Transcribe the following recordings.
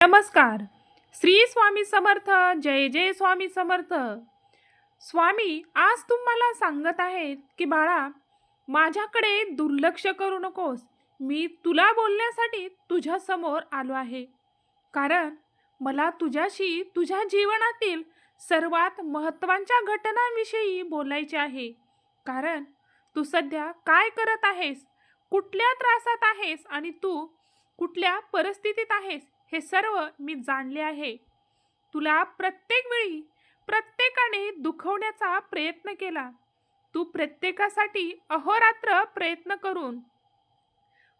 नमस्कार. श्री स्वामी समर्थ जय जय स्वामी समर्थ. स्वामी आज तुम्हाला सांगत आहेत की बाळा माझ्याकडे दुर्लक्ष करू नकोस. मी तुला बोलण्यासाठी तुझ्या समोर आलो आहे. कारण मला तुझ्याशी तुझ्या जीवनातील सर्वात महत्त्वाच्या घटनांविषयी बोलायचे आहे. कारण तू सध्या काय करत आहेस? कुठल्या त्रासात आहेस? आणि तू कुठल्या परिस्थितीत आहेस? हे सर्व मी जाणले आहे. तुला प्रत्येक वेळी प्रत्येकाने दुखवण्याचा प्रयत्न केला. तू प्रत्येकासाठी अहोरात्र प्रयत्न करून.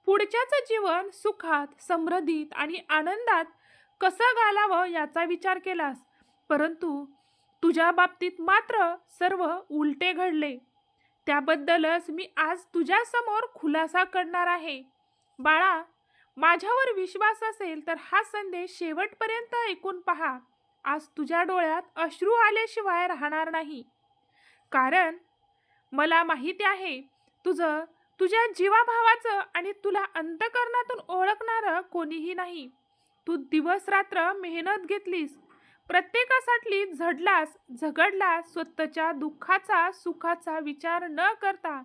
पुढच्याचं जीवन सुखात समृद्धीत आणि आनंदात कसं घालावं याचा विचार केलास. परंतु तुझ्या बाबतीत मात्र सर्व उलटे घडले. त्याबद्दलच मी आज तुझ्यासमोर खुलासा करणार आहे. बाळा माझ्यावर विश्वास असेल तर हा संदेश शेवटपर्यंत ऐकून पहा. आज तुझ्या डोळ्यात अश्रू आल्याशिवाय राहणार नाही. कारण मला माहिती आहे तुझं तुझ्या जीवाभावाचं आणि तुला अंतकरणातून ओळखणारं कोणीही नाही. तू दिवस रात्र मेहनत घेतलीस प्रत्येकासाठी झडलास झगडलास स्वतःच्या दुःखाचा सुखाचा विचार न करता.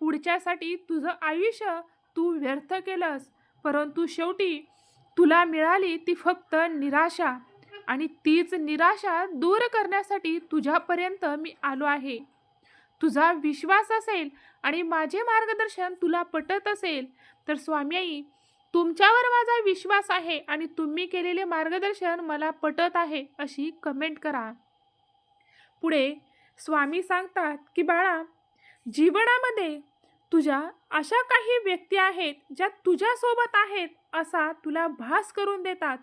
पुढच्यासाठी तुझं आयुष्य तू व्यर्थ केलंस. परंतु शेवटी तुला मिळाली ती फक्त निराशा आणि तीच निराशा दूर करण्यासाठी तुझ्यापर्यंत मी आलो आहे. तुझा विश्वास असेल आणि माझे मार्गदर्शन तुला पटत असेल तर स्वामी आई तुमच्यावर माझा विश्वास आहे आणि तुम्ही केलेले मार्गदर्शन मला पटत आहे अशी कमेंट करा. पुढे स्वामी सांगतात की बाळा जीवनामध्ये तुझ्या अशा काही व्यक्ती आहेत ज्या तुझ्यासोबत आहेत असा तुला भास करून देतात.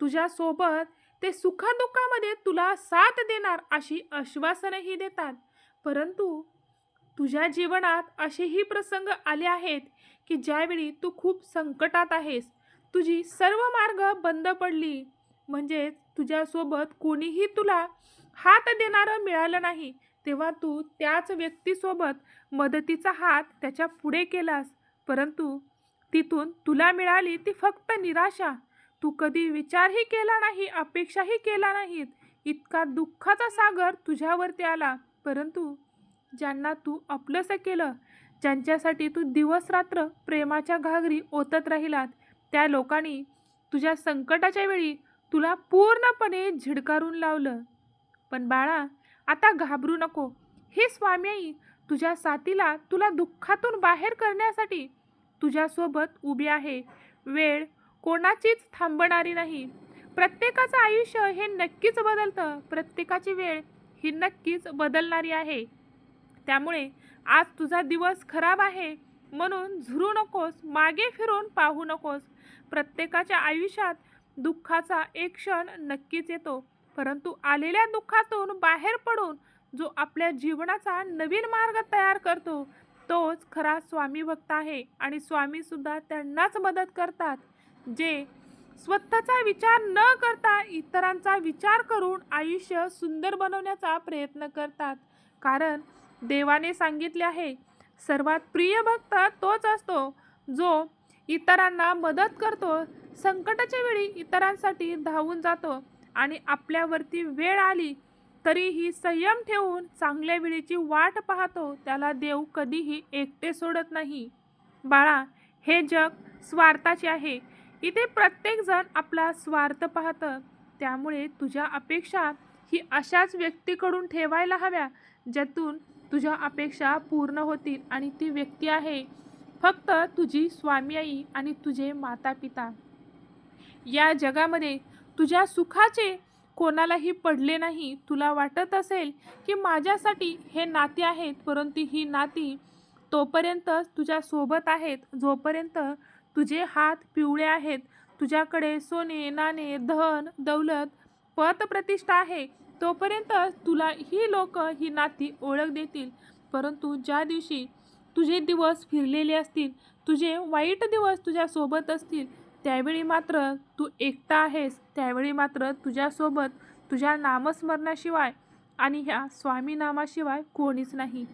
तुझ्यासोबत ते सुखादुःखामध्ये तुला साथ देणार अशी आश्वासनही देतात. परंतु तुझ्या जीवनात असेही प्रसंग आले आहेत की ज्यावेळी तू खूप संकटात आहेस तुझी सर्व मार्ग बंद पडली. म्हणजेच तुझ्यासोबत कोणीही तुला हात देणारं मिळालं नाही. तेव्हा तू त्याच व्यक्तीसोबत मदतीचा हात त्याच्या पुढे केलास. परंतु तिथून तुला मिळाली ती फक्त निराशा. तू कधी विचारही केला नाही अपेक्षाही केला नाहीत. इतका दुःखाचा सागर तुझ्यावरती आला. परंतु ज्यांना तू आपलंसं केलं ज्यांच्यासाठी तू दिवस रात्र प्रेमाच्या घागरी ओतत राहिलात त्या लोकांनी तुझ्या संकटाच्या वेळी तुला पूर्णपणे झिडकारून लावलं. पण बाळा आता घाबरू नको. हे स्वामी आई तुझ्या साथीला तुला दुःखातून बाहेर करण्यासाठी तुझ्यासोबत उभी आहे. वेळ कोणाचीच थांबणारी नाही. प्रत्येकाचं आयुष्य हे नक्कीच बदलतं. प्रत्येकाची वेळ ही नक्कीच बदलणारी आहे. त्यामुळे आज तुझा दिवस खराब आहे म्हणून झुरू नकोस मागे फिरून पाहू नकोस. प्रत्येकाच्या आयुष्यात दुःखाचा एक क्षण नक्कीच येतो. परंतु आलेल्या दुःखातून बाहेर पडून जो आपल्या जीवनाचा नवीन मार्ग तयार करतो तोच खरा स्वामी भक्त आहे आणि स्वामी सुद्धा त्यांनाच मदत करतात जे स्वतःचा विचार न करता इतरांचा विचार करून आयुष्य सुंदर बनवण्याचा प्रयत्न करतात. कारण देवाने सांगितले आहे सर्वात प्रिय भक्त तोच असतो जो इतरांना मदत करतो संकटाच्या वेळी इतरांसाठी धावून जातो. आणि आपल्यावरती वेळ आली तरीही संयम ठेवून चांगल्या वेळेची वाट पाहतो त्याला देव कधीही एकटे सोडत नाही. बाळा हे जग स्वार्थाचे आहे. इथे प्रत्येकजण आपला स्वार्थ पाहतं. त्यामुळे तुझ्या अपेक्षा ही अशाच व्यक्तीकडून ठेवायला हव्या ज्यातून तुझ्या अपेक्षा पूर्ण होतील आणि ती व्यक्ती आहे. फक्त तुझी स्वामी आई आणि तुझे माता पिता या जगामध्ये तुझ्या सुखाचे कोणालाही पडले नाही तुला वाटत असेल की माझ्यासाठी हे नाते आहेत परंतु ही नाती तोपर्यंतच तुझ्या सोबत आहेत जोपर्यंत तुझे हात पिवळे आहेत तुझ्याकडे सोने नाणे धन दौलत पत प्रतिष्ठा आहे तोपर्यंत तुला ही लोक ही नाती ओळख देतील. परंतु ज्या दिवशी तुझे दिवस फिरलेले असतील तुझे वाईट दिवस तुझ्यासोबत असतील त्यावेळी मात्र तू एकटा आहेस. त्यावेळी मात्र तुझ्यासोबत तुझ्या नामस्मरणाशिवाय आणि ह्या स्वामीनामाशिवाय कोणीच नाही.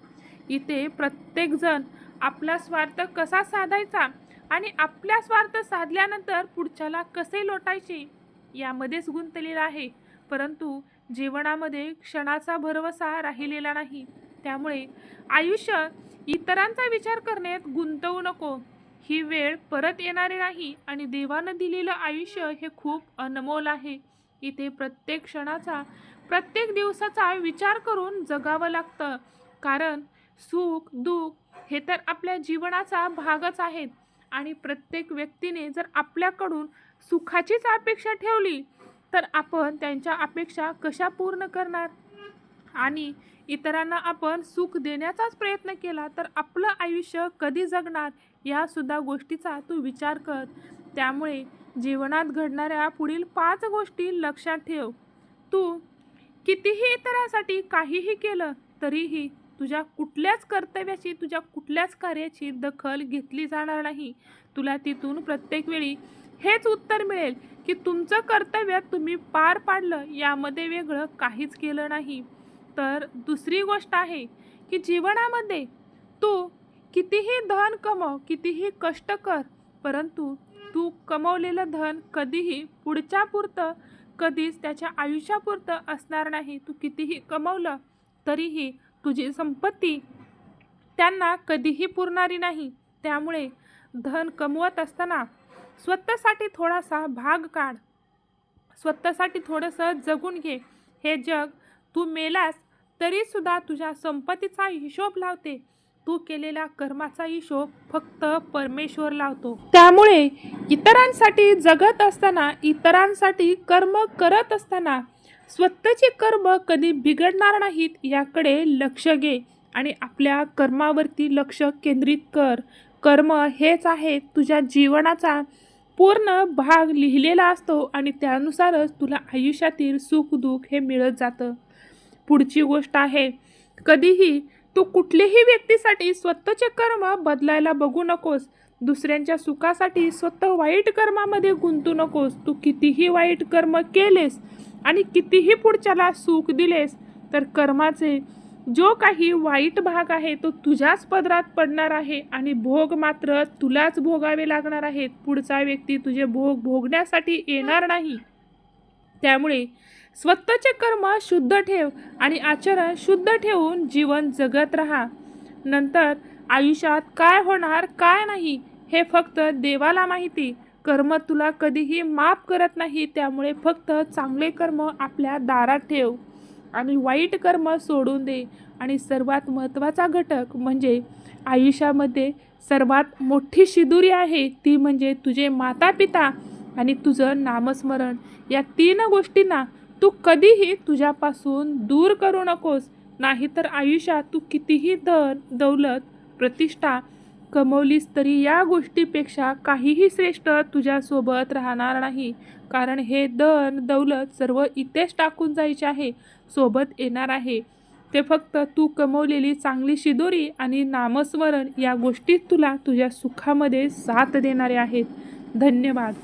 इथे प्रत्येकजण आपला स्वार्थ कसा साधायचा आणि आपला स्वार्थ साधल्यानंतर पुढच्याला कसे लोटायचे यामध्येच गुंतलेला आहे. परंतु जीवनामध्ये क्षणाचा भरवसा राहिलेला नाही. त्यामुळे आयुष्य इतरांचा विचार करण्यात गुंतवू नको. ही वेळ परत येणारी नाही आणि देवानं दिलेलं आयुष्य हे खूप अनमोल आहे. इथे प्रत्येक क्षणाचा प्रत्येक दिवसाचा विचार करून जगावं लागतं. कारण सुख दुःख हे तर आपल्या जीवनाचा भागच आहेत. आणि प्रत्येक व्यक्तीने जर आपल्याकडून सुखाचीच अपेक्षा ठेवली तर आपण त्यांच्या अपेक्षा कशा पूर्ण करणार? आणि इतरांना आपण सुख देण्याचाच प्रयत्न केला तर आपलं आयुष्य कधी जगणार यासुद्धा गोष्टीचा तू विचार कर. त्यामुळे जीवनात घडणाऱ्या पुढील पाच गोष्टी लक्षात ठेव. तू कितीही इतरांसाठी काहीही केलं तरीही तुझ्या कुठल्याच कर्तव्याची तुझ्या कुठल्याच कार्याची दखल घेतली जाणार नाही. तुला तिथून प्रत्येक वेळी हेच उत्तर मिळेल की तुमचं कर्तव्य तुम्ही पार पाडलं यामध्ये वेगळं काहीच केलं नाही. तर दुसरी गोष्ट आहे की जीवनामध्ये तू कितीही धन कमव कितीही कष्ट कर परंतु तू कमवलेलं धन कधीही पुढच्या पुरतं कधीच त्याच्या आयुष्यापुरतं असणार नाही. तू कितीही कमवलं तरीही तुझी संपत्ती त्यांना कधीही पुरणारी नाही. त्यामुळे धन कमवत असताना स्वतःसाठी थोडासा भाग काढ. स्वतःसाठी थोडंसं जगून घे. हे जग तू मेलास तरीसुद्धा तुझ्या संपत्तीचा हिशोब लावते. तू केलेल्या कर्माचा हिशोब फक्त परमेश्वर लावतो. त्यामुळे इतरांसाठी जगत असताना इतरांसाठी कर्म करत असताना स्वतःचे कर्म कधी बिघडणार नाहीत याकडे लक्ष घे आणि आपल्या कर्मावरती लक्ष केंद्रित कर. कर्म हेच आहे तुझ्या जीवनाचा पूर्ण भाग लिहिलेला असतो आणि त्यानुसारच तुला आयुष्यातील सुख दुःख हे मिळत जातं. पुढची गोष्ट आहे. कधीही तू कुठलीही व्यक्तीसाठी स्वतःचे कर्म बदलायला बघू नकोस. दुसऱ्यांच्या सुखासाठी स्वतः वाईट कर्मामध्ये गुंतू नकोस. तू कितीही वाईट कर्म केलेस आणि कितीही पुढच्याला सुख दिलेस तर कर्माचे जो काही वाईट भाग आहे तो तुझ्याच पदरात पडणार आहे आणि भोग मात्र तुलाच भोगावे लागणार आहेत. पुढचा व्यक्ती तुझे भोग भोगण्यासाठी येणार नाही. त्यामुळे स्वतःचे कर्म शुद्ध ठेव आणि आचरण शुद्ध ठेवून जीवन जगत राहा. नंतर आयुष्यात काय होणार काय नाही हे फक्त देवाला माहिती. कर्म तुला कधीही माफ करत नाही त्यामुळे फक्त चांगले कर्म आपल्या दारात ठेव आणि वाईट कर्म सोडून दे. आणि सर्वात महत्त्वाचा घटक म्हणजे आयुष्यामध्ये सर्वात मोठी शिदुरी आहे ती म्हणजे तुझे माता पिता आणि तुझं नामस्मरण. या तीन गोष्टींना तू कधीही तुझ्यापासून दूर करू नकोस नाहीतर आयुष्यात तू कितीही धन दौलत प्रतिष्ठा कमवलीस तरी या गोष्टीपेक्षा काहीही श्रेष्ठ तुझ्यासोबत राहणार नाही. कारण हे धन दौलत सर्व इथेच टाकून जायचे आहे सोबत येणार आहे. ते फक्त तू कमवलेली चांगली शिदोरी आणि नामस्मरण या गोष्टीत तुला तुझ्या सुखामध्ये साथ देणारे आहेत. धन्यवाद.